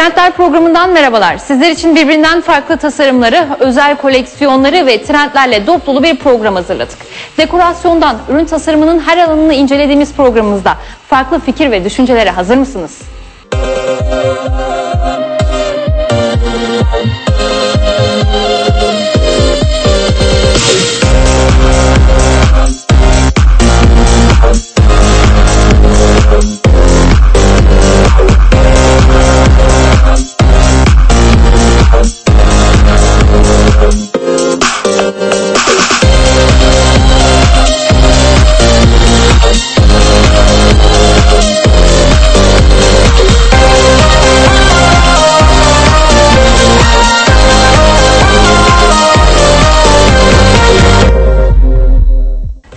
Trendler programından merhabalar. Sizler için birbirinden farklı tasarımları, özel koleksiyonları ve trendlerle dop bir program hazırladık. Dekorasyondan ürün tasarımının her alanını incelediğimiz programımızda farklı fikir ve düşüncelere hazır mısınız?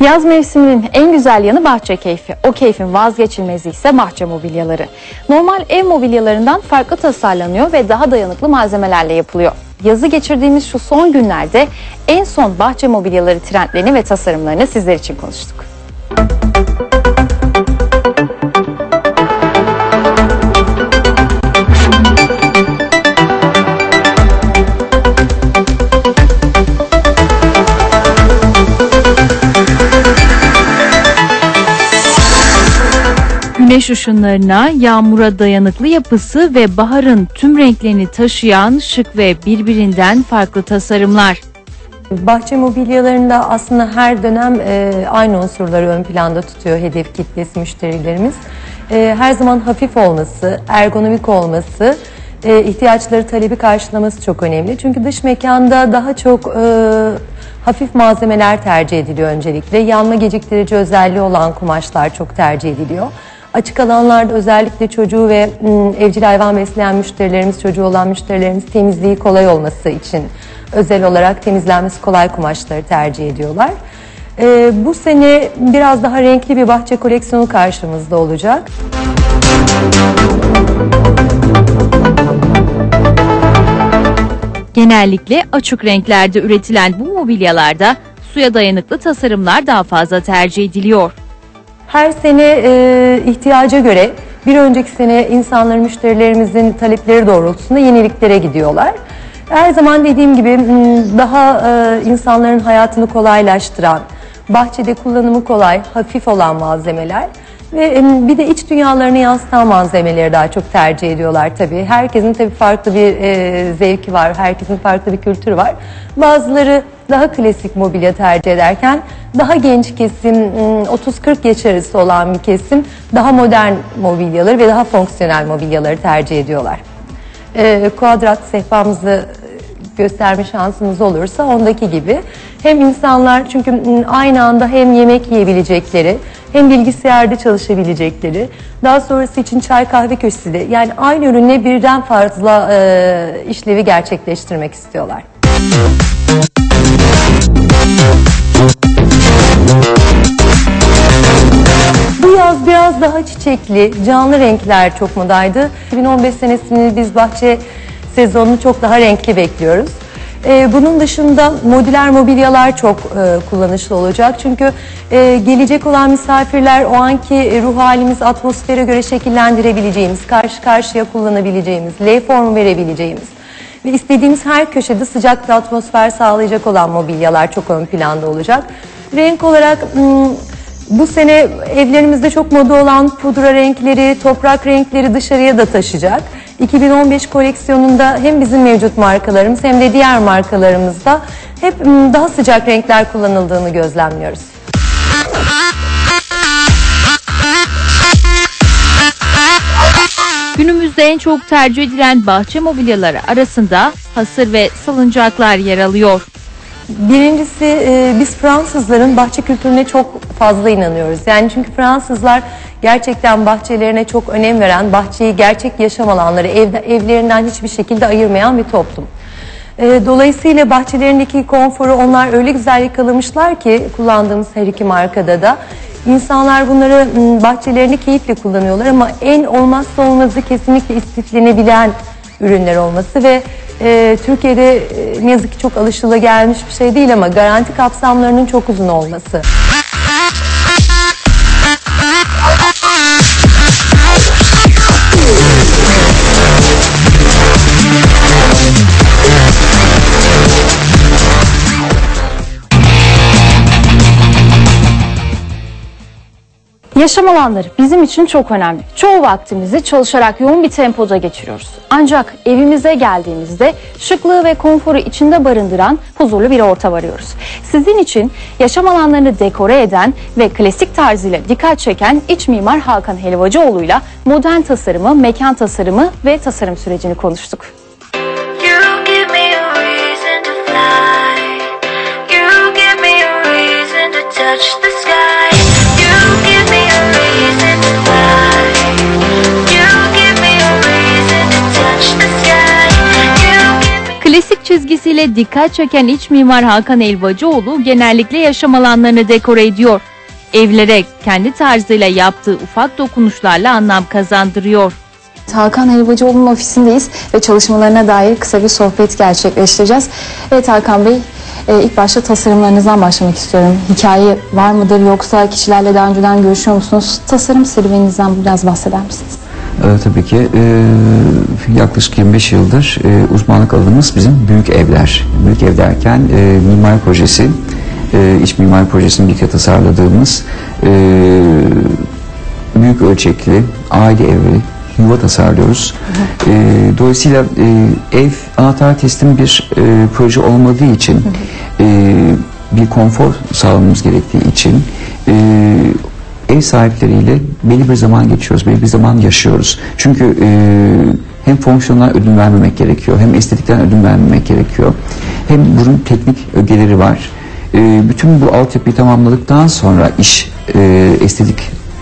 Yaz mevsiminin en güzel yanı bahçe keyfi. O keyfin vazgeçilmezi ise bahçe mobilyaları. Normal ev mobilyalarından farklı tasarlanıyor ve daha dayanıklı malzemelerle yapılıyor. Yazı geçirdiğimiz şu son günlerde en son bahçe mobilyaları trendlerini ve tasarımlarını sizler için konuştuk. Güneş ışınlarına, yağmura dayanıklı yapısı ve baharın tüm renklerini taşıyan şık ve birbirinden farklı tasarımlar. Bahçe mobilyalarında aslında her dönem e, aynı unsurları ön planda tutuyor hedef kitlesi müşterilerimiz. E, her zaman hafif olması, ergonomik olması, e, ihtiyaçları talebi karşılaması çok önemli. Çünkü dış mekanda daha çok hafif malzemeler tercih ediliyor öncelikle. Yanma geciktirici özelliği olan kumaşlar çok tercih ediliyor. Açık alanlarda özellikle çocuğu ve m, evcil hayvan besleyen müşterilerimiz, çocuğu olan müşterilerimiz temizliği kolay olması için özel olarak temizlenmesi kolay kumaşları tercih ediyorlar. Ee, bu sene biraz daha renkli bir bahçe koleksiyonu karşımızda olacak. Genellikle açık renklerde üretilen bu mobilyalarda suya dayanıklı tasarımlar daha fazla tercih ediliyor. Her sene e, ihtiyaca göre bir önceki sene insanların, müşterilerimizin talepleri doğrultusunda yeniliklere gidiyorlar. Her zaman dediğim gibi daha e, insanların hayatını kolaylaştıran, bahçede kullanımı kolay, hafif olan malzemeler ve e, bir de iç dünyalarını yansıtan malzemeleri daha çok tercih ediyorlar tabii. Herkesin tabii farklı bir e, zevki var, herkesin farklı bir kültürü var. Bazıları daha klasik mobilya tercih ederken daha genç kesim, m, 30-40 yaş arası olan bir kesim daha modern mobilyaları ve daha fonksiyonel mobilyaları tercih ediyorlar. E, kuadrat sehpamızı gösterme şansımız olursa ondaki gibi hem insanlar çünkü aynı anda hem yemek yiyebilecekleri hem bilgisayarda çalışabilecekleri daha sonrası için çay kahve köşesi de yani aynı ürünle birden fazla e, işlevi gerçekleştirmek istiyorlar. Bu yaz biraz daha çiçekli, canlı renkler çok modaydı. 2015 senesini biz bahçe sezonunu çok daha renkli bekliyoruz. Ee, bunun dışında modüler mobilyalar çok e, kullanışlı olacak. Çünkü e, gelecek olan misafirler o anki ruh halimiz, atmosfere göre şekillendirebileceğimiz, karşı karşıya kullanabileceğimiz, L formu verebileceğimiz ve istediğimiz her köşede sıcak bir atmosfer sağlayacak olan mobilyalar çok ön planda olacak. Renk olarak hmm, bu sene evlerimizde çok moda olan pudra renkleri, toprak renkleri dışarıya da taşıyacak. 2015 koleksiyonunda hem bizim mevcut markalarımız hem de diğer markalarımızda hep m, daha sıcak renkler kullanıldığını gözlemliyoruz. Günümüzde en çok tercih edilen bahçe mobilyaları arasında hasır ve salıncaklar yer alıyor. Birincisi e, biz Fransızların bahçe kültürüne çok fazla inanıyoruz. Yani çünkü Fransızlar gerçekten bahçelerine çok önem veren, bahçeyi gerçek yaşam alanları, ev, evlerinden hiçbir şekilde ayırmayan bir toplum. E, dolayısıyla bahçelerindeki konforu onlar öyle güzel yakalamışlar ki kullandığımız her iki markada da. İnsanlar bunları m, bahçelerinde keyifle kullanıyorlar ama en olmazsa olmazı kesinlikle istiflenebilen ürünler olması ve e, Türkiye'de e, ne yazık ki çok alışılagelmiş bir şey değil ama garanti kapsamlarının çok uzun olması. Yaşam alanları bizim için çok önemli. Çoğu vaktimizi çalışarak yoğun bir tempoda geçiriyoruz. Ancak evimize geldiğimizde şıklığı ve konforu içinde barındıran huzurlu bir ortam arıyoruz. Sizin için yaşam alanlarını dekore eden ve klasik tarzıyla dikkat çeken iç mimar Hakan Helvacıoğlu'yla modern tasarımı, mekan tasarımı ve tasarım sürecini konuştuk. Klasik çizgisiyle dikkat çeken iç mimar Hakan Elvacıoğlu genellikle yaşam alanlarını dekore ediyor. Evlere kendi tarzıyla yaptığı ufak dokunuşlarla anlam kazandırıyor. Hakan Helvacıoğlu'nun ofisindeyiz ve çalışmalarına dair kısa bir sohbet gerçekleştireceğiz. Evet Hakan Bey, e, ilk başta tasarımlarınızdan başlamak istiyorum. Hikaye var mıdır yoksa kişilerle daha önceden görüşüyor musunuz? Tasarım serüveninizden biraz bahseder misiniz? Ee, tabii ki e, yaklaşık 25 yıldır e, uzmanlık alanımız bizim büyük evler. Büyük ev derken e, mimari projesi, e, iç mimari projesini birlikte tasarladığımız e, büyük ölçekli aile evi, yuva tasarlıyoruz. E, dolayısıyla e, ev anahtar teslim bir e, proje olmadığı için e, bir konfor sağlamamız gerektiği için e, ev sahipleriyle belli bir zaman geçiyoruz, belli bir zaman yaşıyoruz. Çünkü e, hem fonksiyonel ödün vermemek gerekiyor, hem estetikten ödün vermemek gerekiyor. Hem bunun teknik ögeleri var. E, bütün bu altyapıyı tamamladıktan sonra iş e, estetik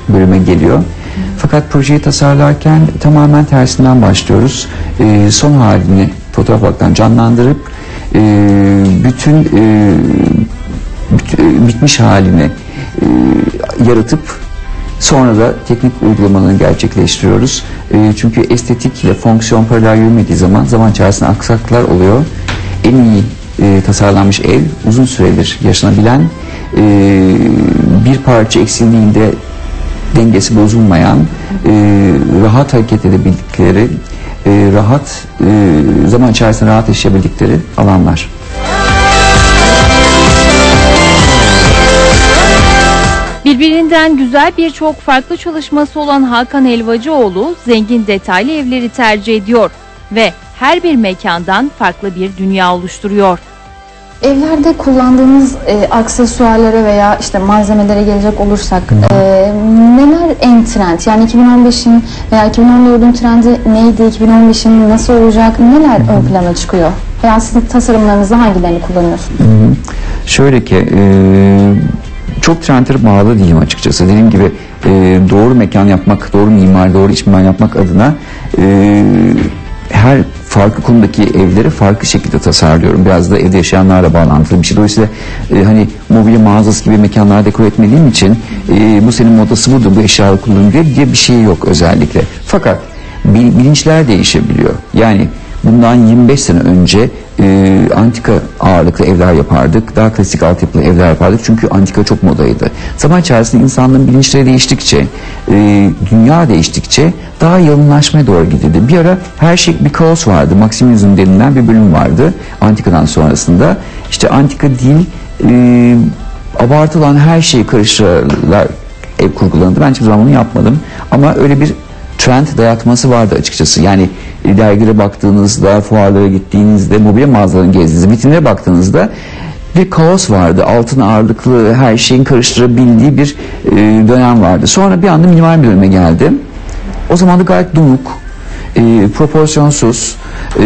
bölüme geliyor. Fakat projeyi tasarlarken tamamen tersinden başlıyoruz. E, son halini fotoğraf olarak canlandırıp e, bütün e, bit- bitmiş halini e, yaratıp sonra da teknik uygulamalarını gerçekleştiriyoruz. E, çünkü estetik ile fonksiyon paralel yürümediği zaman zaman içerisinde aksaklıklar oluyor. En iyi e, tasarlanmış ev uzun süredir yaşanabilen e, bir parça eksildiğinde dengesi bozulmayan, e, rahat hareket edebildikleri, e, rahat e, zaman içerisinde rahat yaşayabildikleri alanlar. Birbirinden güzel birçok farklı çalışması olan Hakan Elvacıoğlu zengin detaylı evleri tercih ediyor ve her bir mekandan farklı bir dünya oluşturuyor. Evlerde kullandığınız e, aksesuarlara veya işte malzemelere gelecek olursak e, neler en trend? Yani 2015'in veya 2014'ün trendi neydi? 2015'in nasıl olacak? Neler ön plana çıkıyor? Veya sizin tasarımlarınızda hangilerini kullanıyorsunuz? Şöyle ki e, çok trendlere bağlı değilim açıkçası. Dediğim gibi e, doğru mekan yapmak, doğru mimar, doğru iç mimar yapmak adına e, her farklı konudaki evleri farklı şekilde tasarlıyorum. Biraz da evde yaşayanlarla bağlantılı bir şey. Dolayısıyla e, hani mobilya mağazası gibi mekanlar dekor etmediğim için e, bu senin modası budur, bu eşyaları kullanın diye, bir şey yok özellikle. Fakat bil- bilinçler değişebiliyor. Yani Bundan 25 sene önce e, antika ağırlıklı evler yapardık. Daha klasik altyapılı evler yapardık. Çünkü antika çok modaydı. Zaman içerisinde insanların bilinçleri değiştikçe, e, dünya değiştikçe daha yalınlaşmaya doğru gidildi. Bir ara her şey bir kaos vardı. Maksimizm denilen bir bölüm vardı antikadan sonrasında. İşte antika değil, e, abartılan her şeyi karıştırırlar ev kurgulandı. Ben hiçbir zaman bunu yapmadım. Ama öyle bir trend dayatması vardı açıkçası. Yani dergilere baktığınızda, fuarlara gittiğinizde, mobilya mağazalarını gezdiğinizde, vitrinlere baktığınızda bir kaos vardı. Altın ağırlıklı her şeyin karıştırabildiği bir e, dönem vardı. Sonra bir anda minimal bir döneme geldi. O zaman da gayet donuk, e, proporsiyonsuz, e,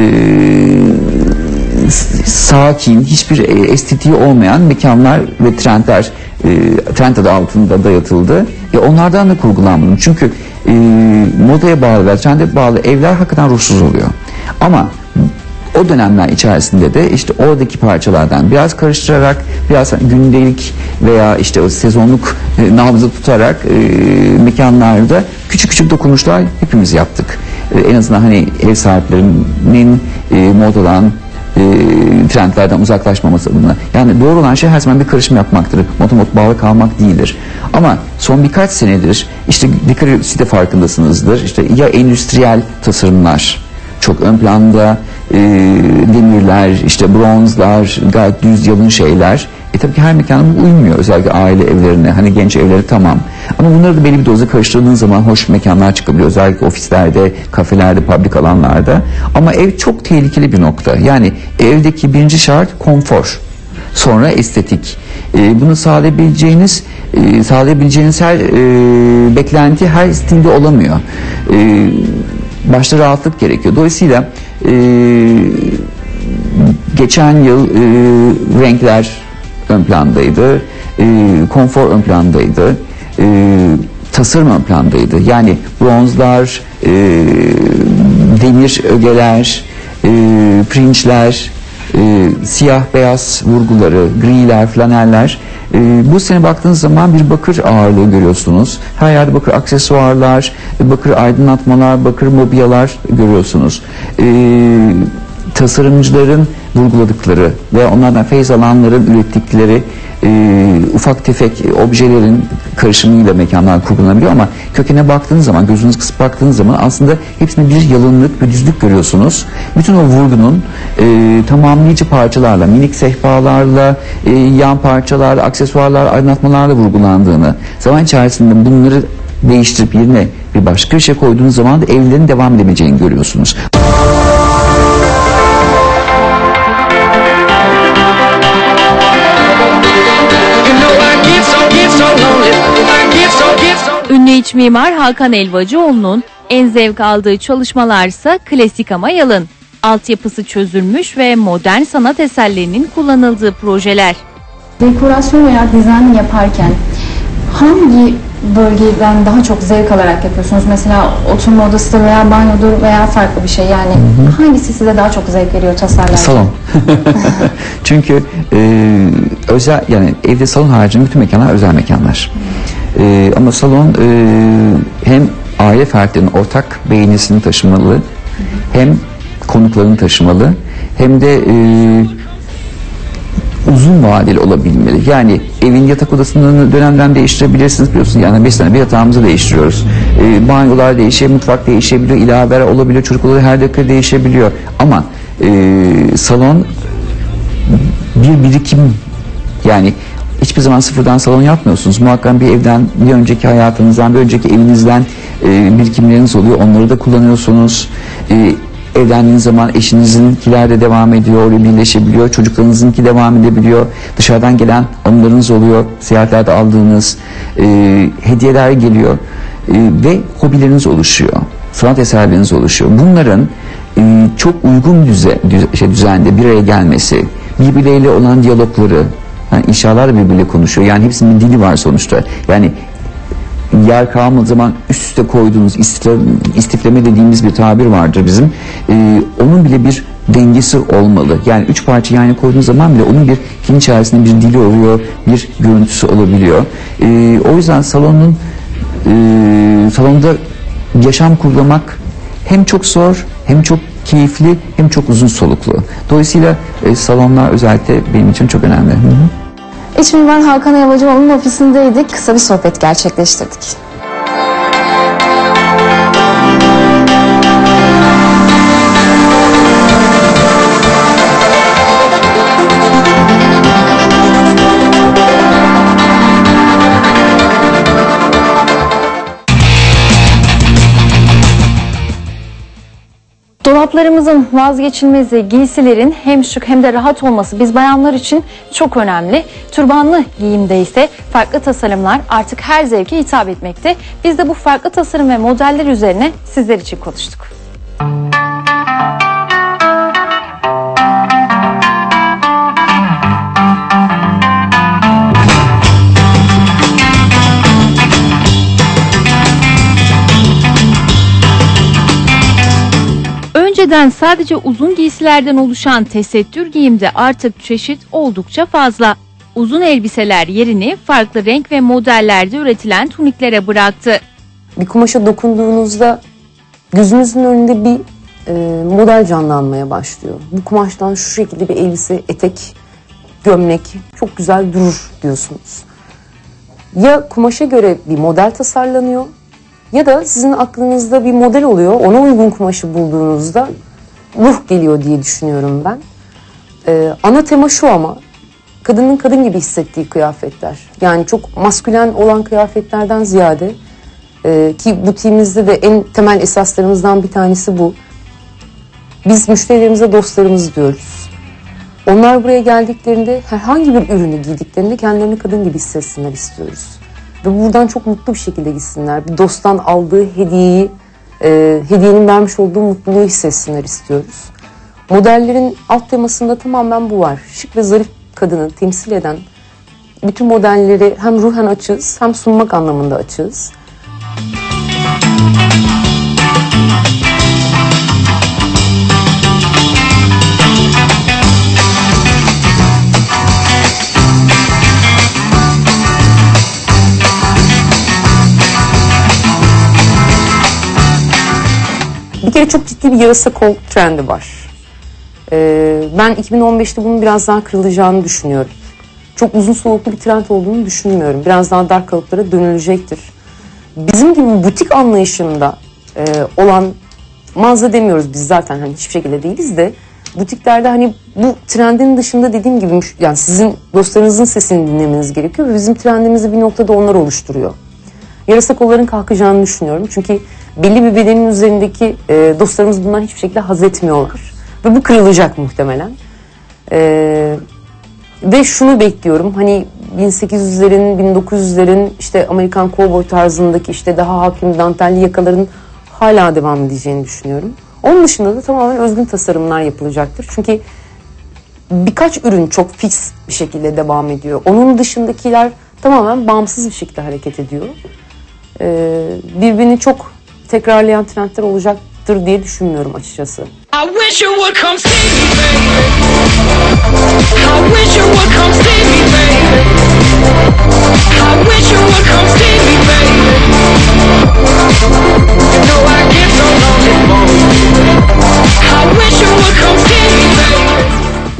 sakin, hiçbir e, estetiği olmayan mekanlar ve trendler e, trend adı altında dayatıldı. E, onlardan da kurgulanmadım. Çünkü e, modaya bağlı ve trende bağlı evler hakikaten ruhsuz oluyor. Ama o dönemler içerisinde de işte oradaki parçalardan biraz karıştırarak, biraz gündelik veya işte o sezonluk e, nabzı tutarak e, mekanlarda küçük küçük dokunuşlar hepimiz yaptık. E, en azından hani ev sahiplerinin e, modadan e, trendlerden uzaklaşmaması adına. Yani doğru olan şey her zaman bir karışım yapmaktır. Motomot bağlı kalmak değildir. Ama son birkaç senedir işte dikkat siz de farkındasınızdır. İşte ya endüstriyel tasarımlar çok ön planda e, demirler, işte bronzlar, gayet düz yalın şeyler E tabii ki her mekana bu uymuyor özellikle aile evlerine hani genç evleri tamam. Ama bunları da belli bir doza karıştırdığın zaman hoş mekanlar çıkabiliyor özellikle ofislerde, kafelerde, publik alanlarda. Ama ev çok tehlikeli bir nokta. Yani evdeki birinci şart konfor. Sonra estetik. E, bunu sağlayabileceğiniz e, sağlayabileceğiniz her e, beklenti her stilde olamıyor. E, başta rahatlık gerekiyor. Dolayısıyla e, geçen yıl e, renkler ön plandaydı, e, konfor ön plandaydı, e, tasarım ön plandaydı. Yani bronzlar, e, demir ögeler, e, pirinçler, e, siyah beyaz vurguları, griler, flaneller. E, bu sene baktığınız zaman bir bakır ağırlığı görüyorsunuz. Her yerde bakır aksesuarlar, bakır aydınlatmalar, bakır mobilyalar görüyorsunuz. E, tasarımcıların vurguladıkları ve onlardan feyz alanların ürettikleri e, ufak tefek objelerin karışımıyla mekanlar kurgulanabiliyor ama kökene baktığınız zaman, gözünüz kısıp baktığınız zaman aslında hepsinde bir yalınlık, bir düzlük görüyorsunuz. Bütün o vurgunun e, tamamlayıcı parçalarla, minik sehpalarla, e, yan parçalarla, aksesuarlarla, aydınlatmalarla vurgulandığını, zaman içerisinde bunları değiştirip yerine bir başka bir şey koyduğunuz zaman da evlerin devam edemeyeceğini görüyorsunuz. İç mimar Hakan Elvacıoğlu'nun en zevk aldığı çalışmalarsa klasik ama yalın. Altyapısı çözülmüş ve modern sanat eserlerinin kullanıldığı projeler. Dekorasyon veya dizayn yaparken hangi bölgeden daha çok zevk alarak yapıyorsunuz? Mesela oturma odası veya banyodur veya farklı bir şey. Yani hangisi size daha çok zevk veriyor tasarlarken? Salon. Çünkü e, özel yani evde salon haricinde bütün mekanlar özel mekanlar. E, ama salon e, hem aile fertlerinin ortak beğenisini taşımalı, hem konuklarını taşımalı, hem de e, uzun vadeli olabilmeli. Yani evin yatak odasını dönemden değiştirebilirsiniz biliyorsunuz. Yani 5 sene bir yatağımızı değiştiriyoruz. E, banyolar değişiyor, mutfak değişebiliyor, ilaveler olabiliyor, çocuk odaları her dakika değişebiliyor. Ama e, salon bir birikim yani hiçbir zaman sıfırdan salon yapmıyorsunuz. Muhakkak bir evden, bir önceki hayatınızdan, bir önceki evinizden e, birikimleriniz oluyor. Onları da kullanıyorsunuz. E, evlendiğiniz zaman eşinizinkiler de devam ediyor, birleşebiliyor. Çocuklarınızınki devam edebiliyor. Dışarıdan gelen onlarınız oluyor. Seyahatlerde aldığınız e, hediyeler geliyor. E, ve hobileriniz oluşuyor. Sanat eserleriniz oluşuyor. Bunların e, çok uygun düze, düze- şey, düzende bir araya gelmesi, birbirleriyle olan diyalogları, yani inşalar birbiriyle konuşuyor. Yani hepsinin dili var sonuçta. Yani yer kalmadığı zaman üst üste koyduğumuz istifleme, dediğimiz bir tabir vardır bizim. Ee, onun bile bir dengesi olmalı. Yani üç parça yani koyduğunuz zaman bile onun bir kendi içerisinde bir dili oluyor, bir görüntüsü olabiliyor. Ee, o yüzden salonun e, salonda yaşam kurulamak hem çok zor hem çok keyifli hem çok uzun soluklu. Dolayısıyla e, salonlar özellikle benim için çok önemli. Hı hı. İç mimar Hakan Elvacıoğlu'nun ofisindeydik. Kısa bir sohbet gerçekleştirdik. Dolaplarımızın vazgeçilmezi giysilerin hem şık hem de rahat olması biz bayanlar için çok önemli. Türbanlı giyimde ise farklı tasarımlar artık her zevke hitap etmekte. Biz de bu farklı tasarım ve modeller üzerine sizler için konuştuk. Önceden sadece uzun giysilerden oluşan tesettür giyimde artık çeşit oldukça fazla. Uzun elbiseler yerini farklı renk ve modellerde üretilen tuniklere bıraktı. bir kumaşa dokunduğunuzda gözünüzün önünde bir e, model canlanmaya başlıyor. Bu kumaştan şu şekilde bir elbise, etek, gömlek çok güzel durur diyorsunuz. Ya kumaşa göre bir model tasarlanıyor ya da sizin aklınızda bir model oluyor. Ona uygun kumaşı bulduğunuzda ruh geliyor diye düşünüyorum ben. E, ana tema şu ama kadının kadın gibi hissettiği kıyafetler. Yani çok maskülen olan kıyafetlerden ziyade e, ki butiğimizde de en temel esaslarımızdan bir tanesi bu. Biz müşterilerimize dostlarımız diyoruz. Onlar buraya geldiklerinde herhangi bir ürünü giydiklerinde kendilerini kadın gibi hissetsinler istiyoruz. Ve buradan çok mutlu bir şekilde gitsinler. Bir dosttan aldığı hediyeyi, e, hediyenin vermiş olduğu mutluluğu hissetsinler istiyoruz. Modellerin alt temasında tamamen bu var. Şık ve zarif kadını temsil eden bütün modelleri hem ruhen açığız hem sunmak anlamında açığız. Bir kere çok ciddi bir yarasa kol trendi var. Ee, ben 2015'te bunun biraz daha kırılacağını düşünüyorum. Çok uzun soluklu bir trend olduğunu düşünmüyorum. Biraz daha dar kalıplara dönülecektir. Bizim gibi butik anlayışında e, olan mağaza demiyoruz biz zaten hani hiçbir şekilde değiliz de butiklerde hani bu trendin dışında dediğim gibi yani sizin dostlarınızın sesini dinlemeniz gerekiyor ve bizim trendimizi bir noktada onlar oluşturuyor. Yarasa kolların kalkacağını düşünüyorum. Çünkü belli bir bedenin üzerindeki e, dostlarımız bundan hiçbir şekilde haz etmiyorlar. Ve bu kırılacak muhtemelen. E, ve şunu bekliyorum. Hani 1800'lerin, 1900'lerin işte Amerikan kovboy tarzındaki işte daha hakim dantelli yakaların hala devam edeceğini düşünüyorum. Onun dışında da tamamen özgün tasarımlar yapılacaktır. Çünkü birkaç ürün çok fix bir şekilde devam ediyor. Onun dışındakiler tamamen bağımsız bir şekilde hareket ediyor. Ee, birbirini çok tekrarlayan trendler olacaktır diye düşünmüyorum açıkçası. I wish you would come see me, baby. I wish you would come see me, baby. I wish you would come see me, baby. You know I get so lonely for you. I wish you would come see me, baby.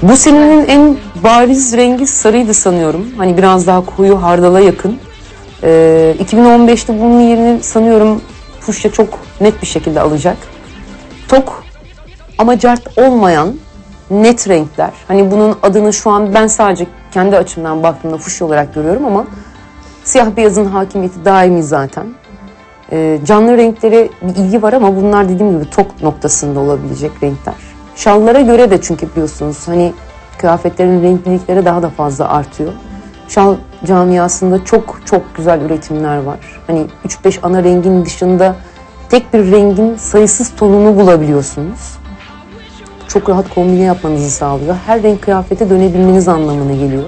Bu senenin en bariz rengi sarıydı sanıyorum. Hani biraz daha koyu hardala yakın. Ee, 2015'te bunun yerini sanıyorum fuşya çok net bir şekilde alacak. Tok ama cart olmayan net renkler. Hani bunun adını şu an ben sadece kendi açımdan baktığımda fuşya olarak görüyorum ama siyah beyazın hakimiyeti daimi zaten. Ee, canlı renklere bir ilgi var ama bunlar dediğim gibi tok noktasında olabilecek renkler. Şallara göre de çünkü biliyorsunuz hani kıyafetlerin renklilikleri daha da fazla artıyor. Şal camiasında çok çok güzel üretimler var. Hani 3-5 ana rengin dışında tek bir rengin sayısız tonunu bulabiliyorsunuz. Çok rahat kombine yapmanızı sağlıyor. Her renk kıyafete dönebilmeniz anlamına geliyor.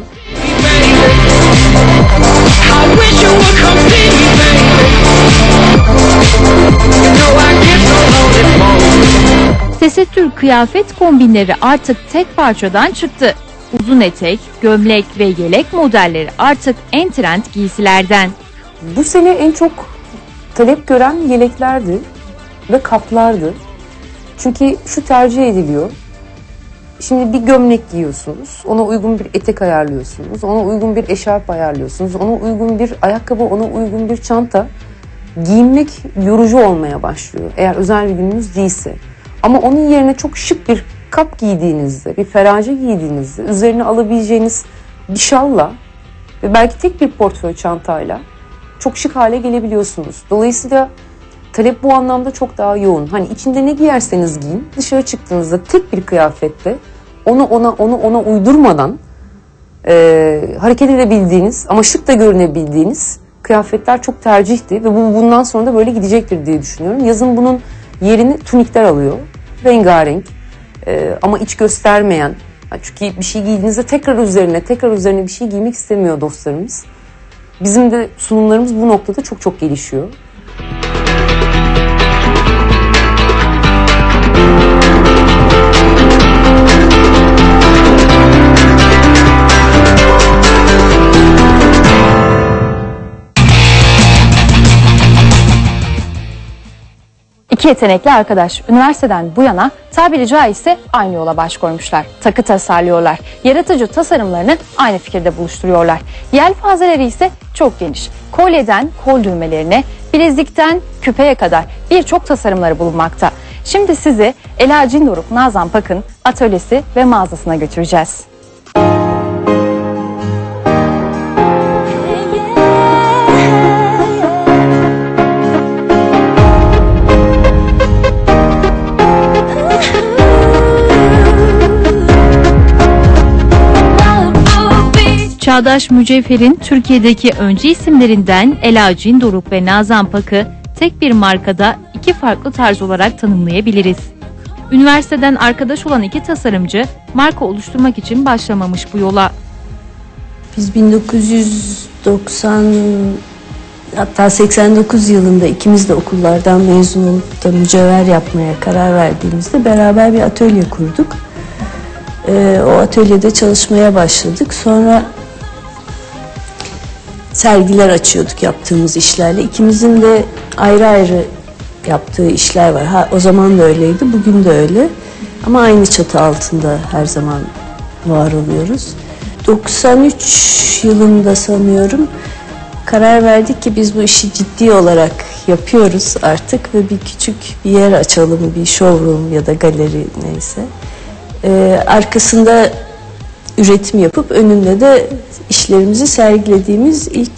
You. Tesettür kıyafet kombinleri artık tek parçadan çıktı. Uzun etek, gömlek ve yelek modelleri artık en trend giysilerden. Bu sene en çok talep gören yeleklerdi ve kaplardı. Çünkü şu tercih ediliyor. Şimdi bir gömlek giyiyorsunuz, ona uygun bir etek ayarlıyorsunuz, ona uygun bir eşarp ayarlıyorsunuz, ona uygun bir ayakkabı, ona uygun bir çanta. Giyinmek yorucu olmaya başlıyor eğer özel bir gününüz değilse. Ama onun yerine çok şık bir kap giydiğinizde, bir ferace giydiğinizde üzerine alabileceğiniz bir şalla ve belki tek bir portföy çantayla çok şık hale gelebiliyorsunuz. Dolayısıyla talep bu anlamda çok daha yoğun. Hani içinde ne giyerseniz giyin dışarı çıktığınızda tek bir kıyafetle onu ona onu ona uydurmadan e, hareket edebildiğiniz ama şık da görünebildiğiniz kıyafetler çok tercihti ve bu bundan sonra da böyle gidecektir diye düşünüyorum. Yazın bunun yerini tunikler alıyor. Rengarenk e, ama iç göstermeyen. Çünkü bir şey giydiğinizde tekrar üzerine tekrar üzerine bir şey giymek istemiyor dostlarımız. Bizim de sunumlarımız bu noktada çok çok gelişiyor. İki yetenekli arkadaş üniversiteden bu yana tabiri caizse aynı yola baş koymuşlar. Takı tasarlıyorlar. Yaratıcı tasarımlarını aynı fikirde buluşturuyorlar. Yelpazeleri ise çok geniş. Kolyeden kol düğmelerine, bilezikten küpeye kadar birçok tasarımları bulunmakta. Şimdi sizi Ela Cindoruk Nazan Pak'ın atölyesi ve mağazasına götüreceğiz. Çağdaş Mücevher'in Türkiye'deki öncü isimlerinden Ela Cindoruk ve Nazan Pak'ı tek bir markada iki farklı tarz olarak tanımlayabiliriz. Üniversiteden arkadaş olan iki tasarımcı marka oluşturmak için başlamamış bu yola. Biz 1990 hatta 89 yılında ikimiz de okullardan mezun olup da mücevher yapmaya karar verdiğimizde beraber bir atölye kurduk. Ee, o atölyede çalışmaya başladık. Sonra sergiler açıyorduk yaptığımız işlerle. İkimizin de ayrı ayrı yaptığı işler var. Ha, o zaman da öyleydi, bugün de öyle. Ama aynı çatı altında her zaman var oluyoruz. 93 yılında sanıyorum karar verdik ki biz bu işi ciddi olarak yapıyoruz artık ve bir küçük bir yer açalım, bir showroom ya da galeri neyse. Ee, arkasında üretim yapıp önünde de işlerimizi sergilediğimiz ilk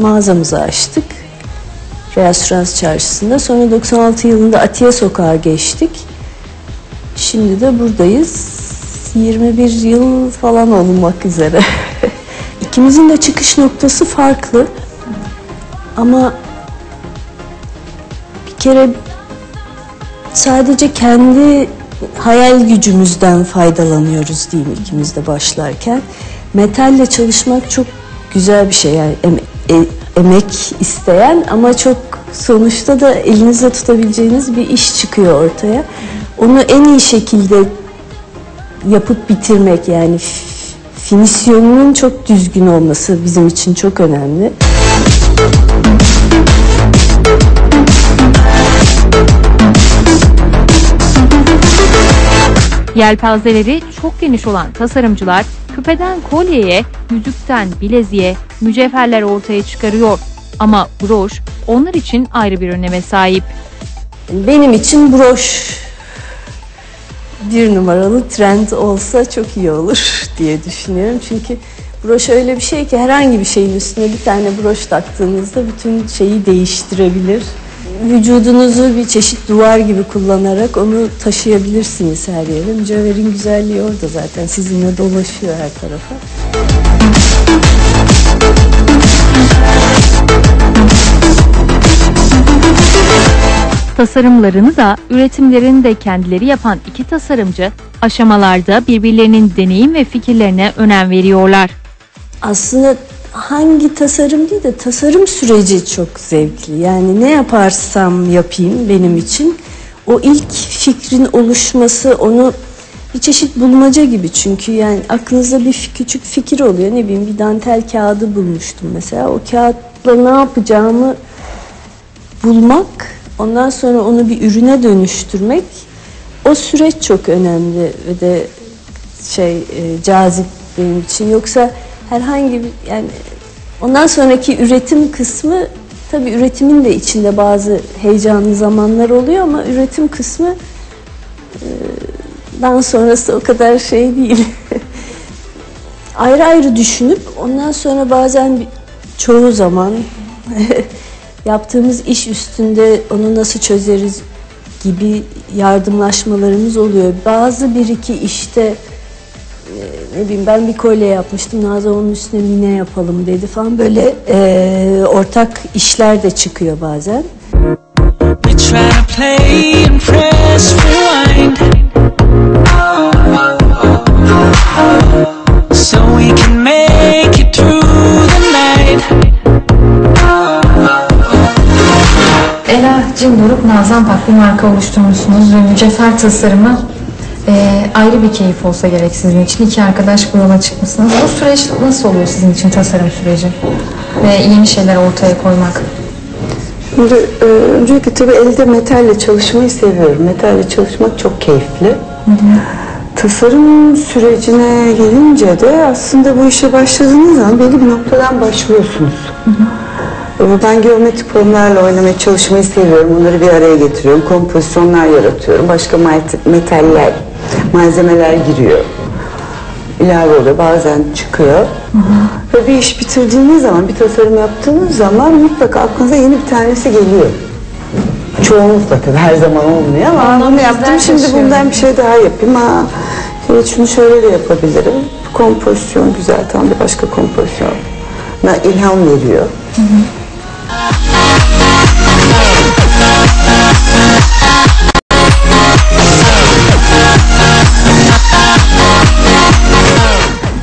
mağazamızı açtık. Reasürans Çarşısı'nda. Sonra 96 yılında Atiye Sokağa geçtik. Şimdi de buradayız. 21 yıl falan olmak üzere. İkimizin de çıkış noktası farklı. Ama bir kere sadece kendi hayal gücümüzden faydalanıyoruz diyeyim ikimiz de başlarken. Metalle çalışmak çok güzel bir şey yani em- e- emek isteyen ama çok sonuçta da elinizde tutabileceğiniz bir iş çıkıyor ortaya. Onu en iyi şekilde yapıp bitirmek yani finisyonunun çok düzgün olması bizim için çok önemli. Yelpazeleri çok geniş olan tasarımcılar küpeden kolyeye, yüzükten bileziğe mücevherler ortaya çıkarıyor. Ama broş onlar için ayrı bir öneme sahip. Benim için broş bir numaralı trend olsa çok iyi olur diye düşünüyorum. Çünkü broş öyle bir şey ki herhangi bir şeyin üstüne bir tane broş taktığınızda bütün şeyi değiştirebilir. Vücudunuzu bir çeşit duvar gibi kullanarak onu taşıyabilirsiniz her yere. Mücevherin güzelliği orada zaten sizinle dolaşıyor her tarafa. Tasarımlarını da üretimlerini de kendileri yapan iki tasarımcı aşamalarda birbirlerinin deneyim ve fikirlerine önem veriyorlar. aslında hangi tasarım değil de tasarım süreci çok zevkli. Yani ne yaparsam yapayım benim için o ilk fikrin oluşması onu bir çeşit bulmaca gibi. Çünkü yani aklınızda bir küçük fikir oluyor. Ne bileyim bir dantel kağıdı bulmuştum mesela. O kağıtla ne yapacağımı bulmak ondan sonra onu bir ürüne dönüştürmek o süreç çok önemli ve de şey e, cazip benim için. Yoksa herhangi bir yani ondan sonraki üretim kısmı tabii üretimin de içinde bazı heyecanlı zamanlar oluyor ama üretim kısmı dan sonrası o kadar şey değil. ayrı ayrı düşünüp ondan sonra bazen çoğu zaman yaptığımız iş üstünde onu nasıl çözeriz gibi yardımlaşmalarımız oluyor. Bazı bir iki işte e, ne bileyim ben bir kolye yapmıştım Nazan onun üstüne mine yapalım dedi falan böyle e, ortak işler de çıkıyor bazen. So we can make it through the night. Ela Cindoruk, Nazan Pak bir marka oluşturmuşsunuz ve mücevher tasarımı ayrı bir keyif olsa gerek sizin için. İki arkadaş bu yola çıkmışsınız. Bu süreç nasıl oluyor sizin için tasarım süreci? Ve yeni şeyler ortaya koymak. Şimdi e, öncelikle tabii elde metalle çalışmayı seviyorum. Metalle çalışmak çok keyifli. Tasarım sürecine gelince de aslında bu işe başladığınız zaman belli bir noktadan başlıyorsunuz. E, Ben geometrik formlarla oynamaya çalışmayı seviyorum. Onları bir araya getiriyorum. Kompozisyonlar yaratıyorum. Başka metaller, malzemeler giriyor. ilave oluyor. Bazen çıkıyor. Ve bir iş bitirdiğiniz zaman, bir tasarım yaptığınız zaman mutlaka aklınıza yeni bir tanesi geliyor. Çoğunlukla tabii her zaman olmuyor ama bunu yaptım şimdi bundan bir şey daha yapayım. Ha, Evet şunu şöyle de yapabilirim. Bu kompozisyon güzel tam bir başka kompozisyon. ilham veriyor.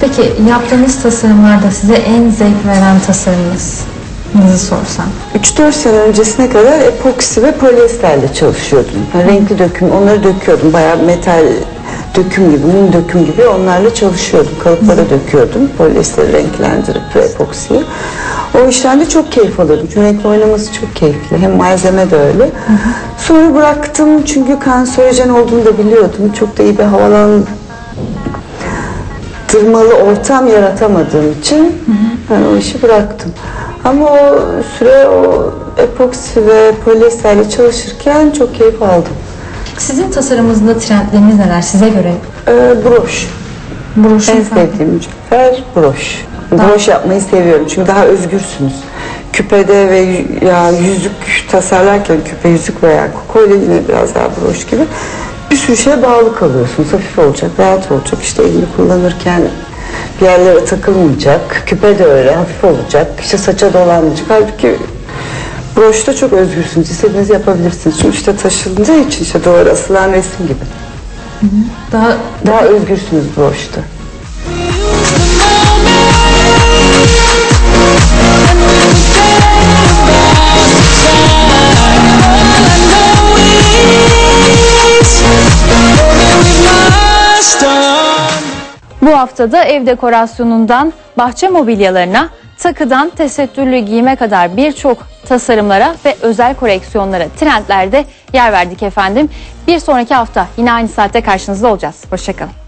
Peki yaptığınız tasarımlarda size en zevk veren tasarımınız? sorsam. 3-4 sene öncesine kadar epoksi ve polyesterle çalışıyordum. Yani renkli döküm, onları döküyordum. Bayağı metal döküm gibi, mum döküm gibi onlarla çalışıyordum. Kalıplara döküyordum. Polyesteri renklendirip ve epoksiyi. O işten de çok keyif alıyordum. Renkli oynaması çok keyifli. Hem malzeme de öyle. Sonra bıraktım çünkü kanserojen olduğunu da biliyordum. Çok da iyi bir havalandırmalı ortam yaratamadığım için ben o işi bıraktım. Ama o süre o epoksi ve polyesterle çalışırken çok keyif aldım. Sizin tasarımınızda trendleriniz neler size göre? Ee, broş. Broşun En sevdiğim mücevher broş. Broş yapmayı seviyorum çünkü daha özgürsünüz. Küpede ve ya yüzük tasarlarken küpe, yüzük veya kolye yine biraz daha broş gibi bir sürü şeye bağlı kalıyorsunuz. Hafif olacak, rahat olacak. İşte elini kullanırken bir yerlere takılmayacak. Küpe de öyle hafif olacak. İşte saça dolanmayacak. Halbuki broşta çok özgürsünüz. İstediğinizi yapabilirsiniz. Çünkü işte taşındığı için işte duvara asılan resim gibi. Daha Daha özgürsünüz broşta. Bu haftada ev dekorasyonundan bahçe mobilyalarına, takıdan tesettürlü giyime kadar birçok tasarımlara ve özel koleksiyonlara, trendlerde yer verdik efendim. Bir sonraki hafta yine aynı saatte karşınızda olacağız. Hoşçakalın.